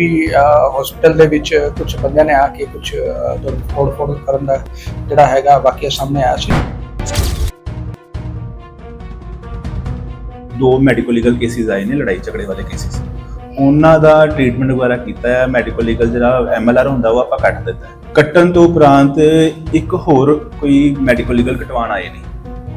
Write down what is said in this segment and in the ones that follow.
ਵੀ hospital ਦੇ ਵਿੱਚ ਕੁਝ ਬੰਦਿਆਂ ਨੇ ਆ ਕੇ ਕੁਝ ਫੋੜ ਫੋੜ ਕਰਨ ਦਾ ਜਿਹੜਾ ਹੈਗਾ ਵਾਕਿਆ ਸਾਹਮਣੇ ਆਇਆ ਸੀ। ਦੋ ਮੈਡੀਕਲ ਲੀਗਲ ਕੇਸਿਸ ਆਏ ਨੇ, ਲੜਾਈ ਝਗੜੇ ਵਾਲੇ ਕੇਸਿਸ ਉਹਨਾਂ ਦਾ ਟ੍ਰੀਟਮੈਂਟ ਵਗੈਰਾ ਕੀਤਾ ਹੈ ਮੈਡੀਕਲ ਲੀਗਲ ਜਿਹੜਾ ਐਮਐਲਆਰ ਹੁੰਦਾ ਉਹ ਆਪਾਂ ਕੱਟ ਦਿੱਤਾ ਕੱਟਣ ਤੋਂ ਉਪਰੰਤ ਇੱਕ ਹੋਰ ਕੋਈ ਮੈਡੀਕਲ ਲੀਗਲ ਕਟਵਾਉਣ ਆਏ ਨੇ।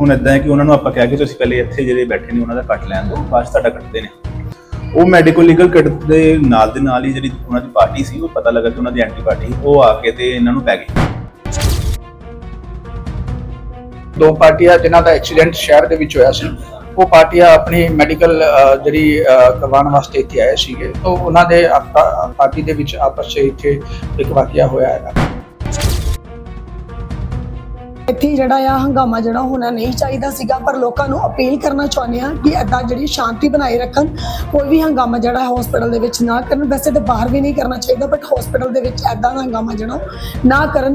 ਹੁਣ ਇਦਾਂ ਹੈ ਕਿ ਉਹਨਾਂ ਨੂੰ ਆਪਾਂ ਕਹਿ ਕੇ ਤੁਸੀਂ ਪਹਿਲੇ ਇੱਥੇ ਜਿਹੜੇ ਬੈਠੇ ਨੇ, ਉਹਨਾਂ ਦਾ ਕੱਟ ਲੈਣ ਦਿਓ, ਬਾਅਦ ਤੁਹਾਡਾ ਕੱਟਦੇ ਨੇ। ਉਹ ਮੈਡੀਕਲ ਲੀਗਲ ਕੱਟ ਦੇ ਨਾਲ ਦੇ ਨਾਲ ਹੀ ਜਿਹੜੀ ਉਹਨਾਂ ਦੀ ਪਾਰਟੀ ਸੀ, ਉਹ ਪਤਾ ਲੱਗਾ ਕਿ ਉਹਨਾਂ ਦੀ ਐਂਟੀ ਪਾਰਟੀ ਉਹ ਆ ਕੇ ਤੇ ਇਹਨਾਂ ਨੂੰ ਪੈ ਗਈ। ਦੋ ਪਾਰਟੀਆਂ ਜਿਨ੍ਹਾਂ ਦਾ ਐਕਸੀਡੈਂਟ ਸ਼ਹਿਰ ਦੇ ਵਿੱਚ ਹੋਇਆ ਸੀ, ਉਹ ਪਾਰਟੀਆਂ ਆਪਣੀ ਮੈਡੀਕਲ ਜਿਹੜੀ ਕਰਵਾਉਣ ਵਾਸਤੇ ਇੱਥੇ ਆਏ ਸੀਗੇ, ਤਾਂ ਉਹਨਾਂ ਦੇ ਪਾਰਟੀ ਦੇ ਵਿੱਚ ਆਪਸ 'ਚ ਇੱਥੇ ਇੱਕ ਵਾਕਿਆ ਹੋਇਆ ਹੈਗਾ। ਇੱਥੇ ਜਿਹੜਾ ਆ ਹੰਗਾਮਾ ਜਿਹੜਾ ਹੋਣਾ ਨਹੀਂ ਚਾਹੀਦਾ ਸੀਗਾ, ਪਰ ਲੋਕਾਂ ਨੂੰ ਅਪੀਲ ਕਰਨਾ ਚਾਹੁੰਦੇ ਆ ਕਿ ਐਦਾਂ ਜਿਹੜੀ ਸ਼ਾਂਤੀ ਬਣਾਈ ਰੱਖਣ, ਕੋਈ ਵੀ ਹੰਗਾਮਾ ਜਿਹੜਾ ਹਸਪੀਟਲ ਦੇ ਵਿੱਚ ਨਾ ਕਰਨ। ਵੈਸੇ ਤਾਂ ਬਾਹਰ ਵੀ ਨਹੀਂ ਕਰਨਾ ਚਾਹੀਦਾ ਬਟ ਹਸਪੀਟਲ ਦੇ ਵਿੱਚ ਐਦਾਂ ਦਾ ਹੰਗਾਮਾ ਜਿਹੜਾ ਨਾ ਕਰਨ।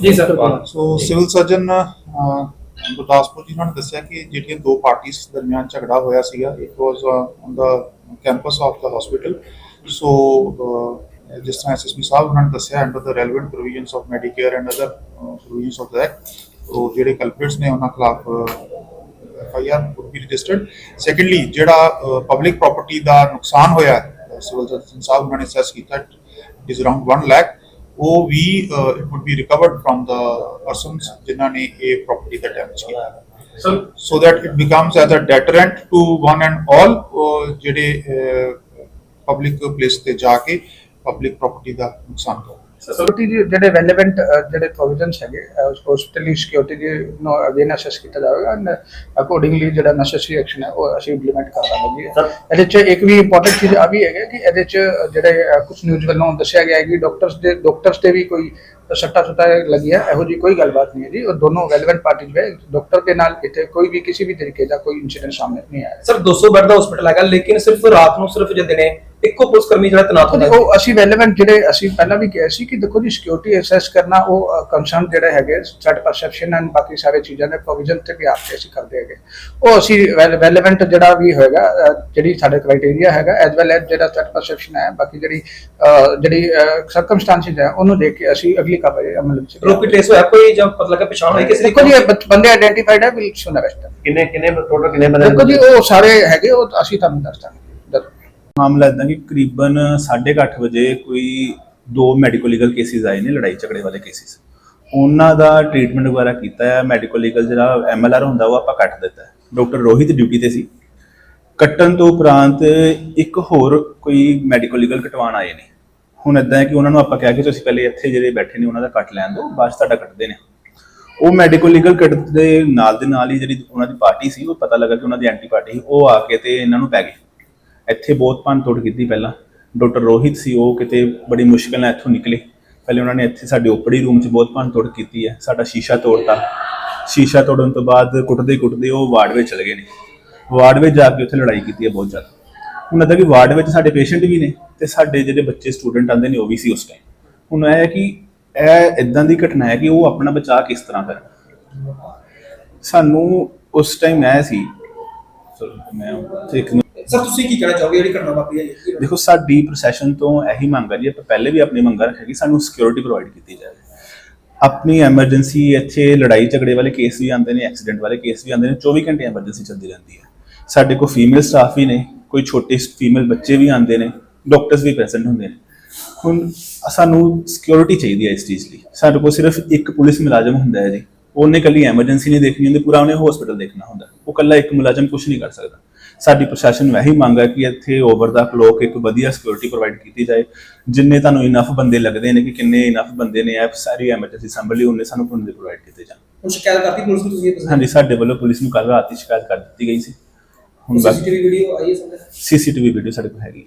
ਜੀ sir so civil surgeon Gurdaspur ji ਨੇ ਦੱਸਿਆ ਕਿ ਜਿਹੜੀਆਂ ਦੋ ਪਾਰਟੀਆਂ ਦਰਮਿਆਨ ਝਗੜਾ ਹੋਇਆ ਸੀਗਾ it was on the campus of the hospital so ਜਿਸ ਤਰ੍ਹਾਂ ਐਸਐਸਪੀ ਸਾਹਿਬ ਉਹਨਾਂ ਨੇ ਦੱਸਿਆ under the relevant provisions of Medicare and other provisions of the act ਉਹ ਜਿਹੜੇ ਕਲਪ੍ਰਿਟਸ ਨੇ ਉਹਨਾਂ ਖਿਲਾਫ FIR would be registered. Secondly ਜਿਹੜਾ ਪਬਲਿਕ ਪ੍ਰਾਪਰਟੀ ਦਾ ਨੁਕਸਾਨ ਹੋਇਆ ਸਿਵਲ ਸਰਜਨ ਸਾਹਿਬ ਉਹਨਾਂ ਨੇ ਅਸੈਸ ਕੀਤਾ ਇਟ ਇਜ਼ ਅਰਾਊਂਡ 1 ਲੱਖ ਉਹ ਵੀ it would be recovered from the persons ਜਿਨ੍ਹਾਂ ਨੇ ਇਹ ਪ੍ਰਾਪਰਟੀ ਦਾ ਡੈਮੇਜ ਕੀਤਾ so that it becomes as a deterrent to one and all ਉਹ ਜਿਹੜੇ ਪਬਲਿਕ ਪਲੇਸ ਤੇ ਜਾ ਕੇ ਪਬਲਿਕ ਪ੍ਰਾਪਰਟੀ ਦਾ ਨੁਕਸਾਨ ਕਰ ਸਿਕਿਉਰਿਟੀ ਦੇ ਜਿਹੜੇ ਰੈਲੇਵੈਂਟ ਜਿਹੜੇ ਪ੍ਰੋਵੀਜ਼ਨਸ ਹੈਗੇ ਹਸਪੀਟਲੀ ਸਿਕਿਉਰਿਟੀ ਦੇ ਨੂੰ ਅਵੇਅਰ ਅਸੈਸ ਕੀਤਾ ਜਾਵੇਗਾ ਐਂਡ ਅਕੋਰਡਿੰਗਲੀ ਜਿਹੜਾ ਨੈਸੈਸਰੀ ਐਕਸ਼ਨ ਹੈ ਉਹ ਅਸੀਂ ਇੰਪਲੀਮੈਂਟ ਕਰ ਜੀ ਇਹਦੇ ਚ ਇੱਕ ਵੀ ਇੰਪੋਰਟੈਂਟ ਚੀਜ਼ ਆ ਵੀ ਹੈਗਾ ਕਿ ਇਹਦੇ ਚ ਜਿਹੜੇ ਕੁਝ ਨਿਊਜ਼ ਵੱਲੋਂ ਦੱਸਿਆ ਗਿਆ ਹੈ ਕਿ ਡਾਕਟਰਸ ਦੇ ਡਾਕਟਰਸ ਤੇ ਵੀ ਕੋਈ ਸੱਟਾ ਸੁੱਟਾ ਲੱਗੀ ਹੈ ਇਹੋ ਜੀ ਕੋਈ ਗੱਲਬਾਤ ਨਹੀਂ ਹੈ ਜੀ। ਉਹ ਦੋਨੋਂ ਰੈਲੇਵੈਂਟ ਪਾਰਟੀਜ਼ ਹੈ ਡਾਕਟਰ ਦੇ ਨਾਲ ਇੱਥੇ ਕੋਈ ਵੀ ਕਿਸੇ ਵੀ ਤਰੀਕੇ ਦਾ ਕੋਈ ਇਨਸੀਡੈਂਟ ਸਾਹਮਣੇ ਨਹੀਂ ਆਇਆ। ਸਰ 200 ਬੈੱਡ ਦਾ ਹਸਪੀਟਲ ਹੈਗਾ ਲੇਕਿਨ ਸਿਰਫ ਰਾਤ ਨੂੰ ਸਿਰਫ ਜਦ ਦਿਨੇ ਇੱਕੋ ਪੁਲਿਸ ਕਰਮੀ ਜਿਹੜਾ ਤੈਨਾਤ ਹੁੰਦਾ ਦੇਖੋ ਉਹ ਅਸੀਂ ਰੈਲੇਵੈਂਟ ਜਿਹੜੇ ਅਸੀਂ ਪਹਿਲਾਂ ਵੀ ਕਿਹਾ ਸੀ ਕਿ ਦੇਖੋ ਜੀ ਸਿਕਿਉਰਿਟੀ ਅਸੈਸ ਕਰਨਾ ਉਹ ਕੰਸਰਨ ਜਿਹੜੇ ਹੈਗੇ ਸੈਟ ਪਰਸੈਪਸ਼ਨ ਐਂਡ ਬਾਕੀ ਸਾਰੇ ਚੀਜ਼ਾਂ ਦੇ ਪ੍ਰੋਵੀਜ਼ਨ ਤੇ ਵੀ ਆਪਕੇ ਅਸੀਂ ਕਰਦੇ ਹੈਗੇ। ਉਹ ਅਸੀਂ ਰੈਲੇਵੈਂਟ ਜਿਹੜਾ ਵੀ ਹੋਏਗਾ ਜਿਹੜੀ ਸਾਡੇ ਕ੍ਰਾਈਟੇਰੀਆ ਹੈਗਾ ਐਸ ਵੈਲ ਐਸ ਜਿਹੜਾ ਸੈਟ ਪਰਸੈਪਸ਼ਨ ਹੈ ਬਾਕੀ ਜਿਹੜੀ ਜਿਹੜੀ ਸਰਕਮਸਟੈਂਸਿਸ ਹੈ ਉਹਨੂੰ ਦੇਖ ਕੇ ਅਸੀਂ ਅਗਲੀ ਕਾਰਵਾਈ ਅਮਲ ਵਿੱਚ ਰੋਪੀ ਟ੍ਰੇਸ ਹੋਇਆ ਕੋਈ ਜਾਂ ਪਤਾ ਲੱਗਾ ਪਛਾਣ ਹੋਈ ਕਿਸੇ ਦੀ ਦੇਖੋ ਜੀ ਬੰਦੇ ਆਇਡੈਂਟੀਫਾਈਡ ਹੈ ਵਿਲ ਸ਼ੋਨ ਅਰੈਸਟ ਕਿੰਨੇ ਕਿੰਨੇ ਟੋਟਲ ਕਿੰਨੇ ਬੰਦੇ ਦੇਖੋ ਜੀ ਉਹ ਸਾਰੇ ਹੈਗੇ ਉਹ ਅਸੀਂ ਤੁਹਾਨੂੰ ਦੱਸ ਦਾਂਗੇ। ਮਾਮਲਾ ਇਦਾਂ ਕਿ ਕਰੀਬਨ 8:30 ਵਜੇ ਕੋਈ ਦੋ ਮੈਡੀਕਲ ਲੀਗਲ ਕੇਸਿਸ ਆਏ ਨੇ, ਲੜਾਈ ਝਗੜੇ ਵਾਲੇ ਕੇਸਿਸ ਉਹਨਾਂ ਦਾ ਟ੍ਰੀਟਮੈਂਟ ਵਗੈਰਾ ਕੀਤਾ ਹੈ। ਮੈਡੀਕਲ ਲੀਗਲ ਜਿਹੜਾ ਐਮਐਲਆਰ ਹੁੰਦਾ, ਉਹ ਆਪਾਂ ਕੱਟ ਦਿੱਤਾ ਹੈ। ਡਾਕਟਰ ਰੋਹਿਤ ਡਿਊਟੀ ਤੇ ਸੀ। ਕੱਟਣ ਤੋਂ ਉਪਰੰਤ ਇੱਕ ਹੋਰ ਕੋਈ ਮੈਡੀਕਲ ਲੀਗਲ ਕਟਵਾਉਣ ਆਏ ਨੇ। ਹੁਣ ਇਦਾਂ ਹੈ ਕਿ ਉਹਨਾਂ ਨੂੰ ਆਪਾਂ ਕਹਿ ਕੇ ਤੁਸੀਂ ਪਹਿਲੇ ਇੱਥੇ ਜਿਹੜੇ ਬੈਠੇ ਨੇ, ਉਹਨਾਂ ਦਾ ਕੱਟ ਲੈਣ ਦਿਓ, ਬਾਅਦ 'ਚ ਤੁਹਾਡਾ ਕੱਟਦੇ ਨੇ। ਉਹ ਮੈਡੀਕਲ ਲੀਗਲ ਕੱਟ ਦੇ ਨਾਲ ਦੇ ਨਾਲ ਹੀ ਜਿਹੜੀ ਉਹਨਾਂ ਦੀ ਪਾਰਟੀ ਸੀ, ਉਹ ਪਤਾ ਲੱਗਾ ਕਿ ਉਹਨਾਂ ਦੀ ਐਂਟੀ ਪਾਰਟੀ ਸੀ, ਉਹ ਆ ਕੇ ਤੇ ਇਹਨਾਂ ਨੂੰ ਪੈ ਗਈ ਇੱਥੇ ਬਹੁਤ ਭੰਨ ਤੋੜ ਕੀਤੀ ਪਹਿਲਾਂ। ਡਾਕਟਰ ਰੋਹਿਤ ਸੀ, ਉਹ ਕਿਤੇ ਬੜੀ ਮੁਸ਼ਕਲ ਨਾਲ ਇੱਥੋਂ ਨਿਕਲੇ। ਪਹਿਲੇ ਉਹਨਾਂ ਨੇ ਇੱਥੇ ਸਾਡੇ ਓਪੜੀ ਰੂਮ 'ਚ ਬਹੁਤ ਭੰਨ ਤੋੜ ਕੀਤੀ ਹੈ। ਸਾਡਾ ਸ਼ੀਸ਼ਾ ਤੋੜਤਾ। ਸ਼ੀਸ਼ਾ ਤੋੜਨ ਤੋਂ ਬਾਅਦ ਕੁੱਟਦੇ ਕੁੱਟਦੇ ਉਹ ਵਾਰਡ ਵਿੱਚ ਚਲੇ ਗਏ ਨੇ। ਵਾਰਡ ਵਿੱਚ ਜਾ ਕੇ ਉੱਥੇ ਲੜਾਈ ਕੀਤੀ ਹੈ ਬਹੁਤ ਜ਼ਿਆਦਾ। ਹੁਣ ਇਹਦਾ ਕਿ ਵਾਰਡ ਵਿੱਚ ਸਾਡੇ ਪੇਸ਼ੈਂਟ ਵੀ ਨੇ ਤੇ ਸਾਡੇ ਜਿਹੜੇ ਬੱਚੇ ਸਟੂਡੈਂਟ ਆਉਂਦੇ ਨੇ ਉਹ ਵੀ ਸੀ ਉਸ ਟਾਈਮ ਹੁਣ ਇਹ ਹੈ ਕਿ ਇਹ ਇਦਾਂ ਦੀ ਘਟਨਾ ਹੈ ਕਿ ਉਹ ਆਪਣਾ ਬਚਾਅ ਕਿਸ ਤਰ੍ਹਾਂ ਕਰਨ। ਸਾਨੂੰ ਉਸ ਟਾਈਮ ਇਹ ਸੀ। ਮੈਂ ਇੱਕ ਸਰ ਤੁਸੀਂ ਕੀ ਕਹਿਣਾ ਚਾਹੋਗੇ? ਜਿਹੜੀ ਘਟਨਾ ਵਾਪਰੀ ਹੈ ਜੀ? ਦੇਖੋ, ਸਾਡੀ ਪ੍ਰੋਸੈਸ਼ਨ ਤੋਂ ਇਹੀ ਮੰਗ ਹੈ ਜੀ, ਆਪਾਂ ਪਹਿਲੇ ਵੀ ਆਪਣੀ ਮੰਗਾਂ ਰੱਖਿਆ ਕਿ ਸਾਨੂੰ ਸਿਕਿਉਰਿਟੀ ਪ੍ਰੋਵਾਈਡ ਕੀਤੀ ਜਾਵੇ। ਆਪਣੀ ਐਮਰਜੈਂਸੀ ਇੱਥੇ ਲੜਾਈ ਝਗੜੇ ਵਾਲੇ ਕੇਸ ਵੀ ਆਉਂਦੇ ਨੇ ਐਕਸੀਡੈਂਟ ਵਾਲੇ ਕੇਸ ਵੀ ਆਉਂਦੇ ਨੇ 24 ਘੰਟੇ ਐਮਰਜੈਂਸੀ ਚੱਲਦੀ ਰਹਿੰਦੀ ਹੈ। ਸਾਡੇ ਕੋਲ ਫੀਮੇਲ ਸਟਾਫ ਵੀ ਨੇ, ਕੋਈ ਛੋਟੇ ਫੀਮੇਲ ਬੱਚੇ ਵੀ ਆਉਂਦੇ ਨੇ ਡਾਕਟਰਸ ਵੀ ਪ੍ਰੈਜ਼ੈਂਟ ਹੁੰਦੇ ਨੇ। ਹੁਣ ਸਾਨੂੰ ਸਿਕਿਉਰਿਟੀ ਚਾਹੀਦੀ ਹੈ ਇਸ ਚੀਜ਼ ਲਈ। ਸਾਡੇ ਕੋਲ ਸਿਰਫ ਇੱਕ ਪੁਲਿਸ ਮੁਲਾਜ਼ਮ ਹੁੰਦਾ ਹੈ ਜੀ। ਉਹਨੇ ਕੱਲੀ ਐਮਰਜੈਂਸੀ ਨਹੀਂ ਦੇਖਣੀ ਹੁੰਦੀ, ਪੂਰਾ ਉਹਨੇ ਹਸਪੀਟਲ ਦੇਖਣਾ ਹੁੰਦਾ। ਉਹ ਕੱਲਾ ਇੱਕ ਮੁਲਾਜ਼ਮ ਕੁਝ ਨਹੀਂ ਕਰ ਸਕਦਾ। ਸਾਡੀ ਪ੍ਰਸ਼ਾਸਨ ਨੂੰ ਇਹੀ ਮੰਗ ਹੈ ਕਿ ਇੱਥੇ ਓਵਰ ਦਾ ਕਲੋਕ ਇੱਕ ਵਧੀਆ ਸਿਕਿਉਰਿਟੀ ਪ੍ਰੋਵਾਈਡ ਕੀਤੀ ਜਾਏ। ਜਿੰਨੇ ਤੁਹਾਨੂੰ ਇਨਫ ਬੰਦੇ ਲੱਗਦੇ ਨੇ ਕਿ ਕਿੰਨੇ ਇਨਫ ਬੰਦੇ ਨੇ ਇਹ ਸਾਰੀ ਐਮਰਜੈਂਸੀ ਸੰਭਲ ਉਹਨੇ ਸਾਨੂੰ ਬੰਦੇ ਪ੍ਰੋਵਾਈਡ ਕੀਤੇ ਜਾਣ। ਹੁਣ ਸ਼ਿਕਾਇਤ ਕਰਤੀ ਪੁਲਿਸ ਨੂੰ ਤੁਸੀਂ ਇਹ ਹਾਂਜੀ ਸਾਡੇ ਵੱਲੋਂ ਪੁਲਿਸ ਨੂੰ ਕੱਲ ਰਾਤ ਹੀ ਸ਼ਿਕਾਇਤ ਕਰ ਦਿੱਤੀ ਗਈ ਸੀ। ਹੁਣ ਸੀਸੀਟੀਵੀ ਵੀਡੀਓ ਆਈ ਹੈ ਸਾਹਮਣੇ? ਸੀਸੀਟੀਵੀ ਵੀਡੀਓ ਸਾਡੇ ਕੋਲ ਹੈਗੀ।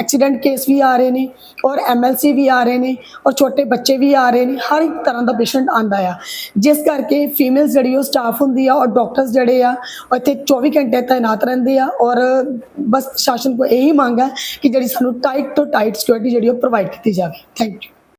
ਐਕਸੀਡੈਂਟ ਕੇਸ ਵੀ ਆ ਰਹੇ ਨੇ ਔਰ ਐਮਐਲਸੀ ਵੀ ਆ ਰਹੇ ਨੇ ਔਰ ਛੋਟੇ ਬੱਚੇ ਵੀ ਆ ਰਹੇ ਨੇ, ਹਰ ਇੱਕ ਤਰ੍ਹਾਂ ਦਾ ਪੇਸ਼ੈਂਟ ਆਂਦਾ ਆ। ਜਿਸ ਕਰਕੇ ਫੀਮੇਲਸ ਜਿਹੜੀ ਉਹ ਸਟਾਫ ਹੁੰਦੀ ਆ ਔਰ ਡਾਕਟਰਸ ਜਿਹੜੇ ਆ, ਉਹ ਇੱਥੇ 24 ਘੰਟੇ ਤਾਇਨਾਤ ਰਹਿੰਦੇ ਆ ਔਰ ਬਸ ਪ੍ਰਸ਼ਾਸਨ ਕੋ ਇਹੀ ਮੰਗ ਹੈ ਕਿ ਜਿਹੜੀ ਸਾਨੂੰ ਟਾਈਟ ਤੋਂ ਟਾਈਟ ਸਿਕਿਉਰਿਟੀ ਜਿਹੜੀ ਉਹ ਪ੍ਰੋਵਾਈਡ ਕੀਤੀ ਜਾਵੇ। Thank you